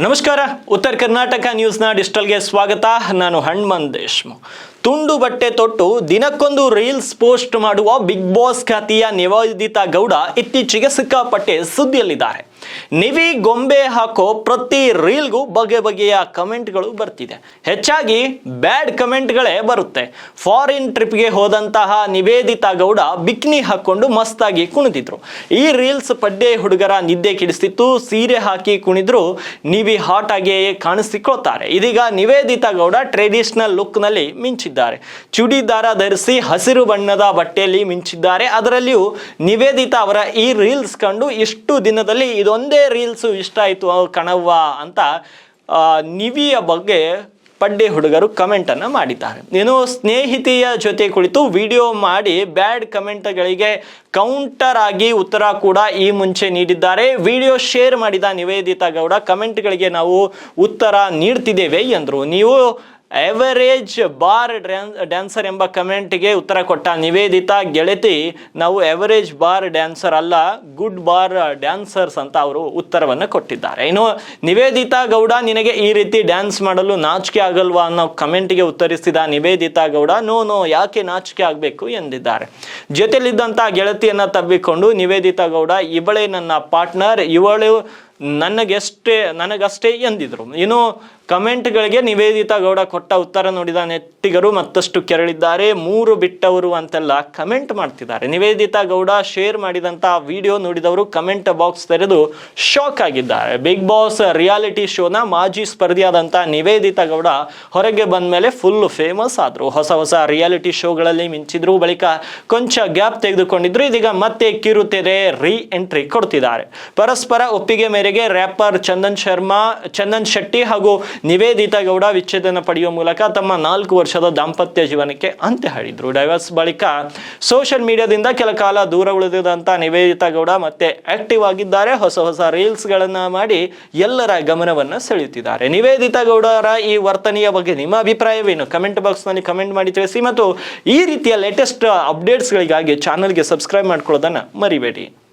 ನಮಸ್ಕಾರ. ಉತ್ತರ ಕರ್ನಾಟಕ ನ್ಯೂಸ್ನ ಡಿಜಿಟಲ್ಗೆ ಸ್ವಾಗತ. ನಾನು ಹಣ್ಮನ್ ದೇಶ್ಮುಖ್. ತುಂಡು ಬಟ್ಟೆ ತೊಟ್ಟು ದಿನಕ್ಕೊಂದು ರೀಲ್ಸ್ ಪೋಸ್ಟ್ ಮಾಡುವ ಬಿಗ್ ಬಾಸ್ ಖ್ಯಾತಿಯ ನಿವೇದಿತಾ ಗೌಡ ಇತ್ತೀಚೆಗೆ ಸಿಕ್ಕಾಪಟ್ಟೆ ಸುದ್ದಿಯಲ್ಲಿದ್ದಾರೆ. ನಿವಿ ಗೊಂಬೆ ಹಾಕೋ ಪ್ರತಿ ರೀಲ್ಗೂ ಬಗೆ ಬಗೆಯ ಕಮೆಂಟ್ಗಳು ಬರ್ತಿದೆ. ಹೆಚ್ಚಾಗಿ ಬ್ಯಾಡ್ ಕಮೆಂಟ್ಗಳೇ ಬರುತ್ತೆ. ಫಾರಿನ್ ಟ್ರಿಪ್ಗೆ ಹೋದಂತಹ ನಿವೇದಿತಾ ಗೌಡ ಬಿಕ್ನಿ ಹಾಕೊಂಡು ಮಸ್ತಾಗಿ ಕುಣಿದಿದ್ರು. ಈ ರೀಲ್ಸ್ ಪಡ್ಡೆ ಹುಡುಗರ ನಿದ್ದೆ ಕೆಡಿಸ್ತಿತ್ತು, ಸೀರೆ ಹಾಕಿ ಕುಣಿದ್ರು, ನಿವಿ ಹಾಟ್ ಆಗಿಯೇ ಕಾಣಿಸಿಕೊಳ್ತಾರೆ ಇದೀಗ ನಿವೇದಿತಾ ಗೌಡ ಟ್ರೆಡಿಷನಲ್ ಲುಕ್ನಲ್ಲಿ ಮಿಂಚಿದ್ದಾರೆ. ಚೂಡಿದಾರ ಧರಿಸಿ ಹಸಿರು ಬಣ್ಣದ ಬಟ್ಟೆಯಲ್ಲಿ ಮಿಂಚಿದ್ದಾರೆ. ಅದರಲ್ಲಿಯೂ ನಿವೇದಿತಾ ಅವರ ಈ ರೀಲ್ಸ್ ಕಂಡು ಇಷ್ಟು ದಿನದಲ್ಲಿ ಇದೊಂದೇ ರೀಲ್ಸು ಇಷ್ಟ ಆಯಿತು ಕಣವ್ವ ಅಂತ ನಿವಿಯ ಬಗ್ಗೆ ಪಡ್ಡೆ ಹುಡುಗರು ಕಮೆಂಟನ್ನು ಮಾಡಿದ್ದಾರೆ. ಇನ್ನು ಸ್ನೇಹಿತೆಯ ಜೊತೆ ಕುಳಿತು ವಿಡಿಯೋ ಮಾಡಿ ಬ್ಯಾಡ್ ಕಮೆಂಟ್ಗಳಿಗೆ ಕೌಂಟರ್ ಆಗಿ ಉತ್ತರ ಕೂಡ ಈ ಮುಂಚೆ ನೀಡಿದ್ದಾರೆ. ವಿಡಿಯೋ ಶೇರ್ ಮಾಡಿದ ನಿವೇದಿತಾ ಗೌಡ ಕಮೆಂಟ್ಗಳಿಗೆ ನಾವು ಉತ್ತರ ನೀಡ್ತಿದ್ದೇವೆ ಎಂದರು. ನೀವು ಎವರೇಜ್ ಬಾರ್ ಡ್ಯಾನ್ಸರ್ ಎಂಬ ಕಮೆಂಟ್ಗೆ ಉತ್ತರ ಕೊಟ್ಟ ನಿವೇದಿತಾ, ಗೆಳತಿ, ನಾವು ಎವರೇಜ್ ಬಾರ್ ಡ್ಯಾನ್ಸರ್ ಅಲ್ಲ ಗುಡ್ ಬಾರ್ ಡ್ಯಾನ್ಸರ್ಸ್ ಅಂತ ಅವರು ಉತ್ತರವನ್ನು ಕೊಟ್ಟಿದ್ದಾರೆ. ಇನ್ನು ನಿವೇದಿತಾ ಗೌಡ ನಿನಗೆ ಈ ರೀತಿ ಡ್ಯಾನ್ಸ್ ಮಾಡಲು ನಾಚಿಕೆ ಆಗಲ್ವಾ ಅನ್ನೋ ಕಮೆಂಟ್ಗೆ ಉತ್ತರಿಸಿದ ನಿವೇದಿತಾ ಗೌಡ, ನೋ ನೋ, ಯಾಕೆ ನಾಚಿಕೆ ಆಗಬೇಕು? ಎಂದಿದ್ದಾರೆ. ಜೊತೆಲಿದ್ದಂಥ ಗೆಳತಿಯನ್ನು ತಬ್ಬಿಕೊಂಡು ನಿವೇದಿತಾ ಗೌಡ, ಇವಳೇ ನನ್ನ ಪಾರ್ಟ್ನರ್ ಇವಳು ನನಗೆಷ್ಟೇ, ನನಗಷ್ಟೇ ಎಂದಿದ್ರು. ಇನ್ನು ಕಮೆಂಟ್ಗಳಿಗೆ ನಿವೇದಿತಾ ಗೌಡ ಕೊಟ್ಟ ಉತ್ತರ ನೋಡಿದ ನೆಟ್ಟಿಗರು ಮತ್ತಷ್ಟು ಕೆರಳಿದ್ದಾರೆ. ಮೂರು ಬಿಟ್ಟವರು ಅಂತೆಲ್ಲ ಕಮೆಂಟ್ ಮಾಡ್ತಿದ್ದಾರೆ. ನಿವೇದಿತಾ ಗೌಡ ಶೇರ್ ಮಾಡಿದಂಥ ವಿಡಿಯೋ ನೋಡಿದವರು ಕಮೆಂಟ್ ಬಾಕ್ಸ್ ತೆರೆದು ಶಾಕ್ ಆಗಿದ್ದಾರೆ. ಬಿಗ್ ಬಾಸ್ ರಿಯಾಲಿಟಿ ಶೋನ ಮಾಜಿ ಸ್ಪರ್ಧಿಯಾದಂಥ ನಿವೇದಿತಾ ಗೌಡ ಹೊರಗೆ ಬಂದ ಮೇಲೆ ಫುಲ್ ಫೇಮಸ್ ಆದರು. ಹೊಸ ಹೊಸ ರಿಯಾಲಿಟಿ ಶೋಗಳಲ್ಲಿ ಮಿಂಚಿದ್ರು, ಬಳಿಕ ಕೊಂಚ ಗ್ಯಾಪ್ ತೆಗೆದುಕೊಂಡಿದ್ರು. ಇದೀಗ ಮತ್ತೆ ಕಿರುತೆರೆ ರೀ ಎಂಟ್ರಿ ಕೊಡ್ತಿದ್ದಾರೆ. ಪರಸ್ಪರ ಒಪ್ಪಿಗೆ ಮೇರೆಗೆ ರ್ಯಾಪರ್ ಚಂದನ್ ಶರ್ಮಾ, ಚಂದನ್ ಶೆಟ್ಟಿ ಹಾಗೂ ನಿವೇದಿತಾ ಗೌಡ ವಿಚ್ಛೇದನ ಪಡೆಯುವ ಮೂಲಕ ತಮ್ಮ ನಾಲ್ಕು ವರ್ಷದ ದಾಂಪತ್ಯ ಜೀವನಕ್ಕೆ ಅಂತ್ಯ ಹಾಡಿದ್ರು. ಡೈವರ್ಸ್ ಬಳಿಕ ಸೋಷಿಯಲ್ ಮೀಡಿಯಾದಿಂದ ಕೆಲ ಕಾಲ ದೂರ ಉಳಿದಿದಂತ ನಿವೇದಿತಾ ಗೌಡ ಮತ್ತೆ ಆಕ್ಟಿವ್ ಆಗಿದ್ದಾರೆ. ಹೊಸ ಹೊಸ ರೀಲ್ಸ್ ಗಳನ್ನ ಮಾಡಿ ಎಲ್ಲರ ಗಮನವನ್ನ ಸೆಳೆಯುತ್ತಿದ್ದಾರೆ. ನಿವೇದಿತಾ ಗೌಡರ ಈ ವರ್ತನೆಯ ಬಗ್ಗೆ ನಿಮ್ಮ ಅಭಿಪ್ರಾಯವೇನು? ಕಮೆಂಟ್ ಬಾಕ್ಸ್ನಲ್ಲಿ ಕಮೆಂಟ್ ಮಾಡಿ ತಿಳಿಸಿ ಮತ್ತು ಈ ರೀತಿಯ ಲೇಟೆಸ್ಟ್ ಅಪ್ಡೇಟ್ಸ್ಗಳಿಗಾಗಿ ಚಾನಲ್ಗೆ ಸಬ್ಸ್ಕ್ರೈಬ್ ಮಾಡ್ಕೊಳ್ಳೋದನ್ನ ಮರಿಬೇಡಿ.